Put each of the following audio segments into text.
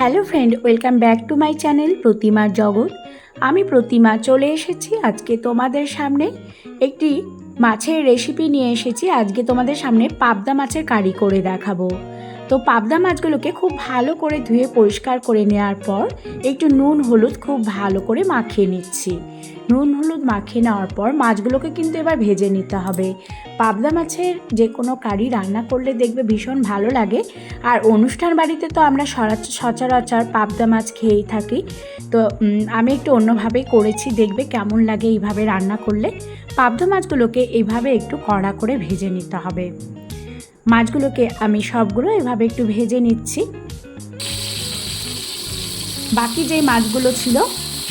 Hello friend, welcome back to my channel প্রতিমার জগৎ। আমি প্রতিমা, চলে এসেছি আজকে তোমাদের সামনে একটি মাছের রেসিপি নিয়ে এসেছি। আজকে তোমাদের সামনে পাবদা মাছের কারি করে দেখাবো। তো পাবদা মাছগুলোকে খুব ভালো করে ধুয়ে পরিষ্কার করে নেওয়ার পর একটু নুন, হলুদ খুব ভালো করে মাখিয়ে নিচ্ছি। নুন, হলুদ মাখিয়ে নেওয়ার পর মাছগুলোকে কিন্তু এবার ভেজে নিতে হবে। পাবদা মাছের যে কোনো কারি রান্না করলে দেখবে ভীষণ ভালো লাগে। আর অনুষ্ঠান বাড়িতে তো আমরা সচরাচর পাবদা মাছ খেয়েই থাকি। তো আমি একটু অন্যভাবেই করেছি, দেখবে কেমন লাগে এইভাবে রান্না করলে। পাবদা মাছগুলোকে এইভাবে একটু কড়া করে ভেজে নিতে হবে। মাছগুলোকে আমি সবগুলো এভাবে একটু ভেজে নিচ্ছি। বাকি যে মাছগুলো ছিল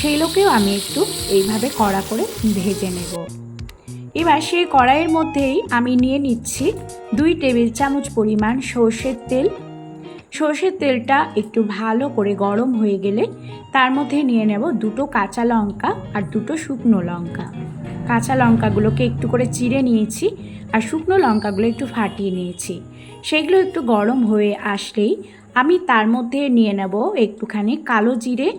সেইগুলোকেও আমি একটু এইভাবে কড়া করে ভেজে নেব। এবার সেই কড়াইয়ের মধ্যেই আমি নিয়ে নিচ্ছি দুই টেবিল চামচ পরিমাণ সর্ষের তেল। সর্ষের তেলটা একটু ভালো করে গরম হয়ে গেলে তার মধ্যে নিয়ে নেব দুটো কাঁচা লঙ্কা আর দুটো শুকনো লঙ্কা। কাঁচা লঙ্কাগুলোকে একটু করে চিড়ে নিয়েছি আর শুকনো লঙ্কাগুলো একটু ফাটিয়ে নিয়েছি। সেগুলো একটু গরম হয়ে আসলেই আমি তার মধ্যে নিয়ে নেব একটুখানি কালো জিরে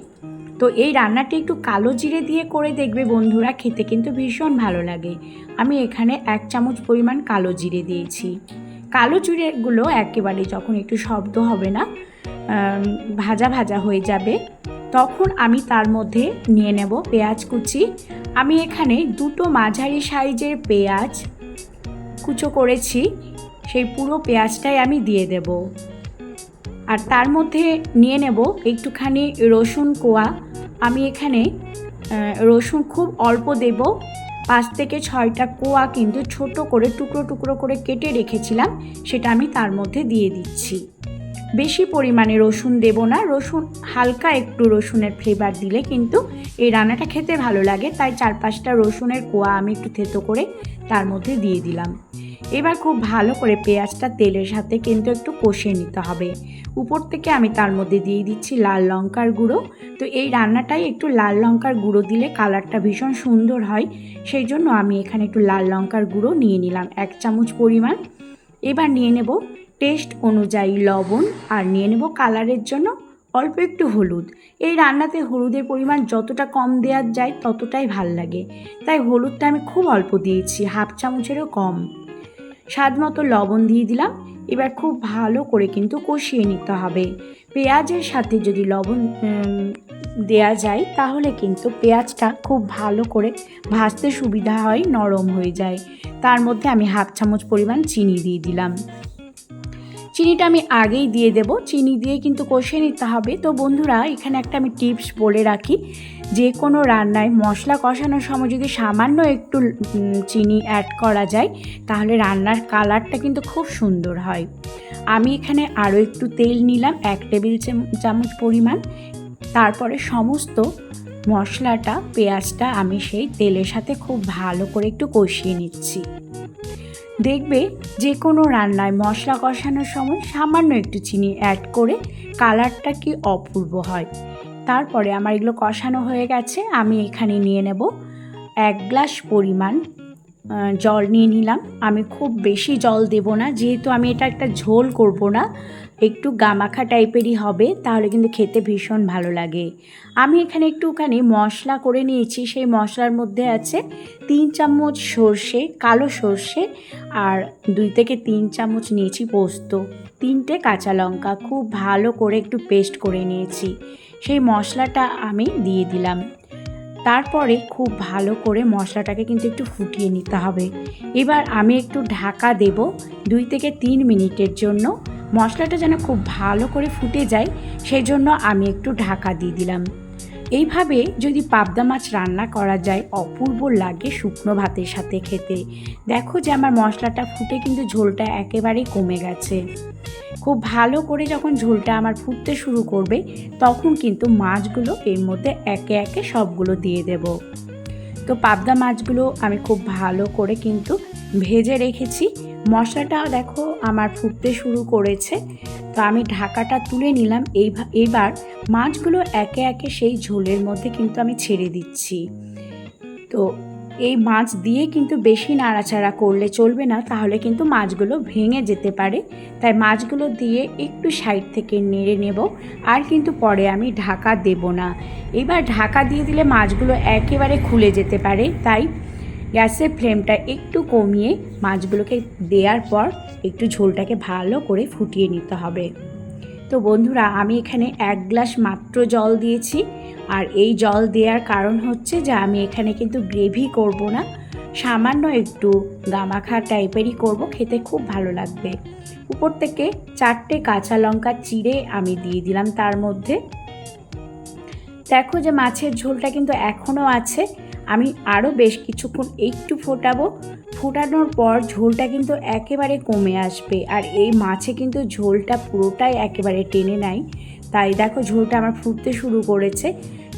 তো এই রান্নাটি একটু কালো জিরে দিয়ে করে দেখবে বন্ধুরা, খেতে কিন্তু ভীষণ ভালো লাগে। আমি এখানে এক চামচ পরিমাণ কালো জিরে দিয়েছি। কালো জিরেগুলো একেবারে যখন একটু শব্দ হবে না ভাজা ভাজা হয়ে যাবে, তখন আমি তার মধ্যে নিয়ে নেব পেঁয়াজ কুচি। আমি এখানে দুটো মাঝারি সাইজের পেঁয়াজ কুচো করেছি, সেই পুরো পেঁয়াজটাই আমি দিয়ে দেব। আর তার মধ্যে নিয়ে নেব একটুখানি রসুন কোয়া। আমি এখানে রসুন খুব অল্প দেব। পাঁচ থেকে ছয়টা কোয়া কিন্তু ছোট করে, টুকরো টুকরো করে কেটে রেখেছিলাম, সেটা আমি তার মধ্যে দিয়ে দিচ্ছি। বেশি পরিমাণে রসুন দেব না, রসুন, হালকা একটু রসুনের ফ্লেভার দিলে কিন্তু এই রান্নাটা খেতে ভালো লাগে। তাই চার পাঁচটা রসুনের কোয়া আমি একটু থেতো করে তার মধ্যে দিয়ে দিলাম। এবার খুব ভালো করে পেঁয়াজটা তেলের সাথে কিন্তু একটু কষিয়ে নিতে হবে। উপর থেকে আমি তার মধ্যে দিয়ে দিচ্ছি লাল লঙ্কার গুঁড়ো। তো এই রান্নাটাই একটু লাল লঙ্কার গুঁড়ো দিলে কালারটা ভীষণ সুন্দর হয়। সেই জন্য আমি এখানে একটু লাল লঙ্কার গুঁড়ো নিয়ে নিলাম এক চামচ পরিমাণ। এবার নিয়ে নেব টেস্ট অনুযায়ী লবণ আর নিয়ে নেব কালারের জন্য অল্প একটু হলুদ। এই রান্নাতে হলুদের পরিমাণ যতটা কম দেওয়া যায় ততটাই ভালো লাগে। তাই হলুদটা আমি খুব অল্প দিয়েছি, হাফ চামচেরও কম। স্বাদ মতো লবণ দিয়ে দিলাম। এবার খুব ভালো করে কিন্তু কষিয়ে নিতে হবে। পেঁয়াজের সাথে যদি লবণ দেয়া যায়, তাহলে কিন্তু পেঁয়াজটা খুব ভালো করে ভাজতে সুবিধা হয়, নরম হয়ে যায়। তার মধ্যে আমি হাফ চামচ পরিমাণ চিনি দিয়ে দিলাম। চিনিটা আমি আগেই দিয়ে দেব। চিনি দিয়ে কিন্তু কষিয়ে নিতে হবে। তো বন্ধুরা, এখানে একটা আমি টিপস বলে রাখি, যে কোনো রান্নায় মশলা কষানোর সময় যদি সামান্য একটু চিনি অ্যাড করা যায়, তাহলে রান্নার কালারটা কিন্তু খুব সুন্দর হয়। আমি এখানে আরও একটু তেল নিলাম, এক টেবিল চাম- চামচ পরিমাণ। তারপরে সমস্ত মশলাটা, পেঁয়াজটা আমি সেই তেলের সাথে খুব ভালো করে একটু কষিয়ে নিচ্ছি। দেখবে যে কোনো রান্নায় মশলা কষানোর সময় সামান্য একটু চিনি অ্যাড করে কালারটা কি অপূর্ব হয়। তারপরে আমার এগুলো কষানো হয়ে গেছে, আমি এখানে নিয়ে নেব এক গ্লাস পরিমাণ জল নিয়ে নিলাম। আমি খুব বেশি জল দেব না, যেহেতু আমি এটা একটা ঝোল করব না একটু গামাখা টাইপেরই হবে, তাহলে কিন্তু খেতে ভীষণ ভালো লাগে। আমি এখানে একটুখানি মশলা করে নিয়েছি, সেই মশলার মধ্যে আছে তিন চামচ সর্ষে, কালো সর্ষে, আর দুই থেকে তিন চামচ নিয়েছি পোস্ত, তিনটে কাঁচা লঙ্কা। খুব ভালো করে একটু পেস্ট করে নিয়েছি। সেই মশলাটা আমি দিয়ে দিলাম। তারপরে খুব ভালো করে মশলাটাকে কিন্তু একটু ফুটিয়ে নিতে হবে। এবার আমি একটু ঢাকা দেব দুই থেকে তিন মিনিটের জন্য। মশলাটা যেন খুব ভালো করে ফুটে যায় সেই জন্য আমি একটু ঢাকা দিয়ে দিলাম। এইভাবে যদি পাবদা মাছ রান্না করা যায়, অপূর্ব লাগে শুকনো ভাতের সাথে খেতে। দেখো যে আমার মশলাটা ফুটে কিন্তু ঝোলটা একেবারেই কমে গেছে। খুব ভালো করে যখন ঝোলটা আমার ফুটতে শুরু করবে, তখন কিন্তু মাছগুলো এর মধ্যে একে একে সবগুলো দিয়ে দেব। তো পাবদা মাছগুলো আমি খুব ভালো করে কিন্তু ভেজে রেখেছি। মশলাটাও দেখো আমার ফুটতে শুরু করেছে। তো আমি ঢাকাটা তুলে নিলাম। এই এবার মাছগুলো একে একে সেই ঝোলের মধ্যে কিন্তু আমি ছেড়ে দিচ্ছি। তো এই মাছ দিয়ে কিন্তু বেশি নাড়াচাড়া করলে চলবে না, তাহলে কিন্তু মাছগুলো ভেঙে যেতে পারে। তাই মাছগুলো দিয়ে একটু সাইড থেকে নেড়ে নেব, আর কিন্তু পরে আমি ঢাকা দেব না। এবার ঢাকা দিয়ে দিলে মাছগুলো একেবারে খুলে যেতে পারে, তাই গ্যাসের ফ্লেমটা একটু কমিয়ে মাছগুলোকে দেওয়ার পর একটু ঝোলটাকে ভালো করে ফুটিয়ে নিতে হবে। তো বন্ধুরা, আমি এখানে এক গ্লাস মাত্র জল দিয়েছি। আর এই জল দেওয়ার কারণ হচ্ছে যে আমি এখানে কিন্তু গ্রেভি করব না, সামান্য একটু গামাখা টাইপেরই করব, খেতে খুব ভালো লাগবে। উপর থেকে চারটে কাঁচা লঙ্কা চিড়ে আমি দিয়ে দিলাম তার মধ্যে। দেখো যে মাছের ঝোলটা কিন্তু এখনও আছে, আমি আরও বেশ কিছুক্ষণ একটু ফোটাবো। ফোটানোর পর ঝোলটা কিন্তু একেবারে কমে আসবে, আর এই মাছে কিন্তু ঝোলটা পুরোটাই একেবারে টেনে নেয় তাই দেখো ঝোলটা আমার ফুটতে শুরু করেছে।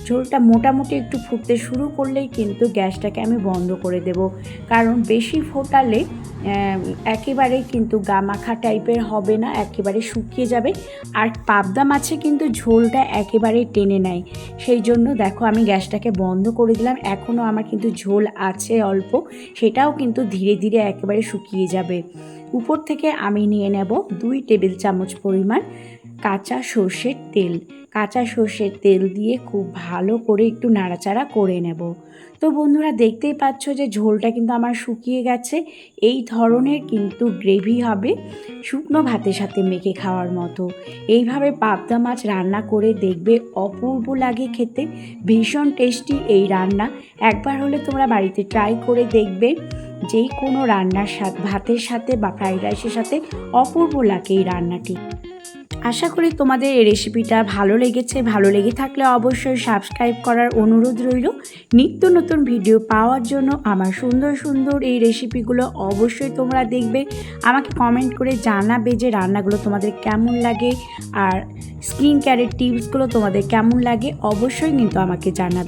ঝোলটা মোটামুটি একটু ফুটতে শুরু করলেই কিন্তু গ্যাসটাকে আমি বন্ধ করে দেব। কারণ বেশি ফোটালে আহ, একেবারে কিন্তু গামাখা টাইপের হবে না একেবারে শুকিয়ে যাবে। আর পাবদা মাছে কিন্তু ঝোলটা একেবারে টেনে নেয়। সেই জন্য দেখো আমি গ্যাসটাকে বন্ধ করে দিলাম। এখনও আমার কিন্তু ঝোল আছে অল্প সেটাও কিন্তু ধীরে ধীরে একেবারে শুকিয়ে যাবে। উপর থেকে আমি নিয়ে নেব দুই টেবিল চামচ পরিমাণ কাঁচা সর্ষের তেল। কাঁচা সর্ষের তেল দিয়ে খুব ভালো করে একটু নাড়াচাড়া করে নেব। তো বন্ধুরা, দেখতেই পাচ্ছ যে ঝোলটা কিন্তু আমার শুকিয়ে গেছে। এই ধরনের কিন্তু গ্রেভি হবে শুকনো ভাতের সাথে মেখে খাওয়ার মতো। এইভাবে পাবদা মাছ রান্না করে দেখবে অপূর্ব লাগে খেতে। ভীষণ টেস্টি এই রান্না। একবার হলে তোমরা বাড়িতে ট্রাই করে দেখবে যেই কোনো রান্নার সাথে ভাতের সাথে বা ফ্রাইড রাইসের সাথে অপূর্ব লাগে এই রান্নাটি। আশা করি তোমাদের এই রেসিপিটা ভালো লেগেছে। ভালো লেগে থাকলে অবশ্যই সাবস্ক্রাইব করার অনুরোধ রইল। নিত্য নতুন ভিডিও পাওয়ার জন্য আমার সুন্দর সুন্দর এই রেসিপিগুলো অবশ্যই তোমরা দেখবে। আমাকে কমেন্ট করে জানাবে যে রান্নাগুলো তোমাদের কেমন লাগে। আর স্কিন কেয়ারের টিপসগুলো তোমাদের কেমন লাগে। অবশ্যই কিন্তু আমাকে জানাবে।